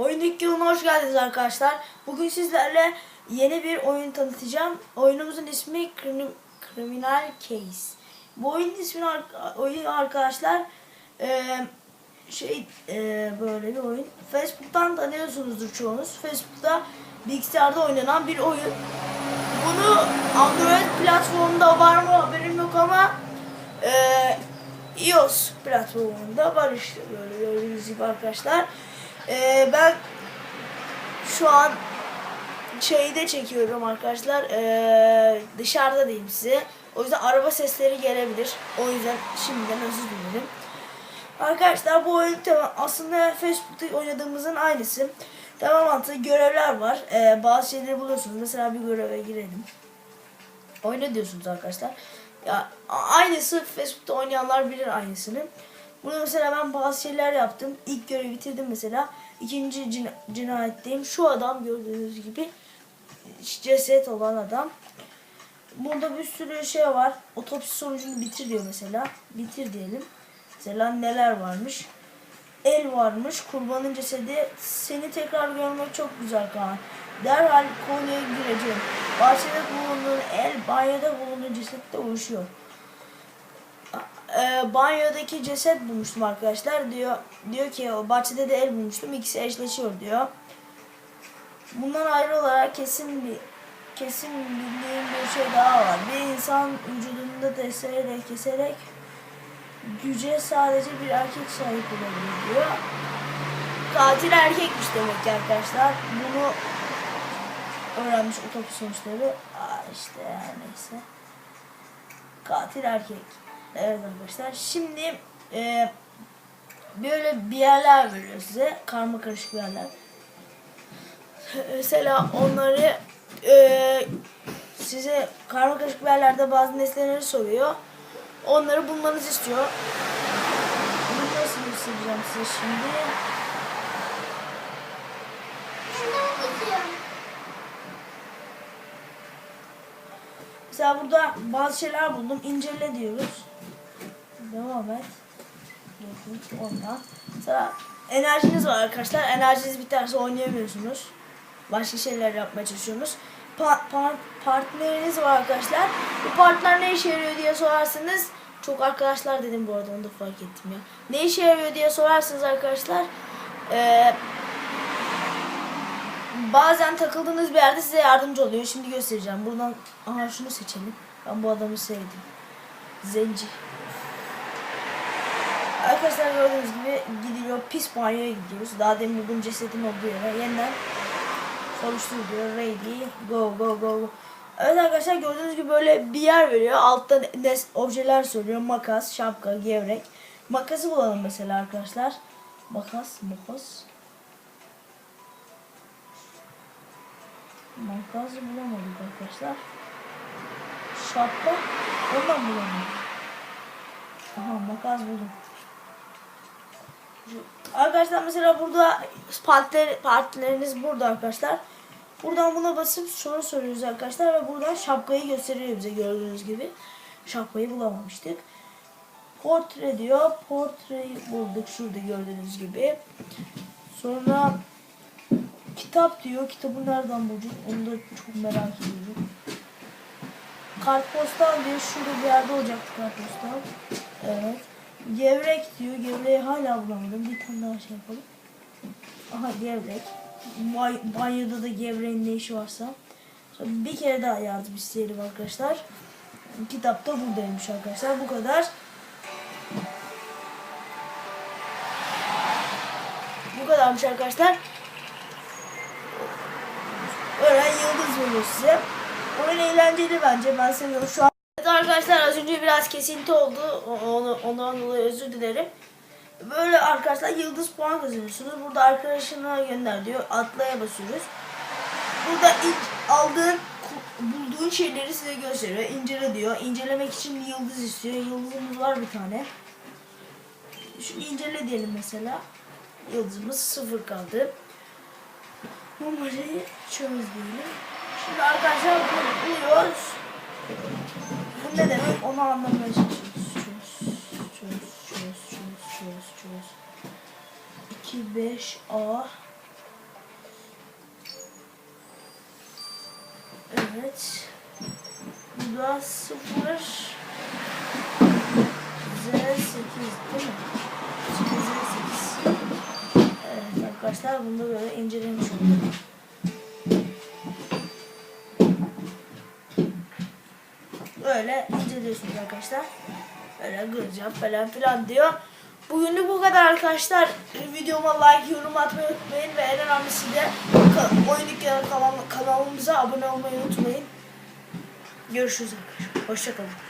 Oyun dükkanına hoş geldiniz arkadaşlar. Bugün sizlerle yeni bir oyun tanıtacağım. Oyunumuzun ismi Crim- Criminal Case. Bu oyunun ismi oyun arkadaşlar şey böyle bir oyun. Facebook'tan tanıyorsunuzdur çoğunuz. Facebook'ta bilgisayarda oynanan bir oyun. Bunu Android platformunda var mı haberim yok ama iOS platformunda var işte böyle gördüğünüz gibi arkadaşlar. Eee, ben şu an şeyde çekiyorum arkadaşlar. Eee dışarıda diyeyim size. O yüzden araba sesleri gelebilir. O yüzden şimdiden özür dilerim. Arkadaşlar bu oyun tema- aslında Facebook'ta oynadığımızın aynısı. Temel mantığı görevler var. Eee, bazı şeyleri buluyorsunuz. Mesela bir göreve girelim. Oyna diyorsunuz arkadaşlar. Ya aynısı Facebook'ta oynayanlar bilir aynısını. Bunu mesela ben bazı şeyler yaptım. İlk görevi bitirdim mesela. İkinci cina- cinayetteyim. Şu adam gördüğünüz gibi ceset olan adam. Burada bir sürü şey var. Otopsi sonucunu bitir diyor mesela. Bitir diyelim. Mesela neler varmış. El varmış. Kurbanın cesedi. Seni tekrar görmek çok güzel Kaan. Derhal konuya gireceğim. Bahçede bulunduğun el banyoda bulunduğun cesetle uyuşuyor. E, banyodaki ceset bulmuştum arkadaşlar. Diyor diyor ki bahçede de el bulmuştum. İkisi eşleşiyor diyor. Bundan ayrı olarak kesin bir kesin bildiğim bir şey daha var. Bir insan vücudunda testereyle keserek güce sadece bir erkek sahip olabilir diyor. Katil erkekmiş demek ki arkadaşlar. Bunu öğrenmiş otopsi sonuçları. Aa işte neyse. Katil erkek. Evet arkadaşlar. Şimdi e, böyle bir yerler veriyor size. Karma karışık yerler. Mesela onları e, size karma karışık yerlerde bazı nesneleri soruyor. Onları bulmanızı istiyor. Bunu nasıl göstereceğim size şimdi? Mesela burada bazı şeyler buldum. İncele diyoruz. Devam et. Orada. Mesela enerjiniz var arkadaşlar. Enerjiniz biterse oynayamıyorsunuz. Başka şeyler yapmaya çalışıyorsunuz. Pa- pa- partneriniz var arkadaşlar. Bu partner ne işe yarıyor diye sorarsanız çok arkadaşlar dedim bu arada onu da fark ettim ya. Ne işe yarıyor diye sorarsanız arkadaşlar eee bazen takıldığınız bir yerde size yardımcı oluyor. Şimdi göstereceğim. Buradan aha şunu seçelim. Ben bu adamı sevdim. Zenci. Arkadaşlar gördüğünüz gibi gidiyor. Pis banyoya gidiyoruz. Daha demin bulduğum cesedin olduğu yere. Yeniden soruştur diyor. Ready. Go go go. Evet arkadaşlar gördüğünüz gibi böyle bir yer veriyor. Altta objeler söylüyor. Makas, şapka, gevrek. Makası bulalım mesela arkadaşlar. Makas, makas. Makas bulamadık arkadaşlar. Şapka ondan bulamadık. Aha makas buldum. Arkadaşlar mesela burada partner, partneriniz burada arkadaşlar. Buradan buna basıp soru soruyoruz arkadaşlar ve buradan şapkayı gösteriyor bize gördüğünüz gibi. Şapkayı bulamamıştık. Portre diyor. Portreyi bulduk şurada gördüğünüz gibi. Sonra kitap diyor. Kitabı nereden bulacağız? Onu da çok merak ediyorum. Kartpostal diyor. Şurada bir yerde olacaktı kartpostal. Evet. Gevrek diyor. Gevreği hala bulamadım. Bir tane daha şey yapalım. Aha gevrek. Bay- banyoda da gevreğin ne işi varsa. Bir kere daha yardım isteyelim arkadaşlar. Kitap da buradaymış arkadaşlar. Bu kadar. Bu kadarmış arkadaşlar. Öğren yıldız veriyor size. Oyun eğlenceli bence. Ben seviyorum şu an. Evet arkadaşlar az önce biraz kesinti oldu. Onu, ondan dolayı özür dilerim. Böyle arkadaşlar yıldız puan kazanıyorsunuz. Burada arkadaşına gönder diyor. Atlaya basıyoruz. Burada ilk aldığın bulduğun şeyleri size gösteriyor. İncele diyor. İncelemek için yıldız istiyor. Yıldızımız var bir tane. Şunu incele diyelim mesela. Yıldızımız sıfır kaldı. Bu numarayı çözdüğünü. Şimdi arkadaşlar bunu buluyoruz. Bu ne demek onu anlamaya çalışıyoruz. Çöz, çöz, çöz, çöz, çöz, çöz. 2, 5, A. Evet. Bu da 0. Z8 değil mi? Arkadaşlar bunu da böyle incelemiş olduk. Böyle inceliyorsunuz arkadaşlar. Böyle kıracağım falan filan diyor. Bugünlük bu kadar arkadaşlar. Videoma like, yorum atmayı unutmayın ve en önemlisi de oyun dükkanı kanal- kanalımıza abone olmayı unutmayın. Görüşürüz arkadaşlar. Hoşçakalın.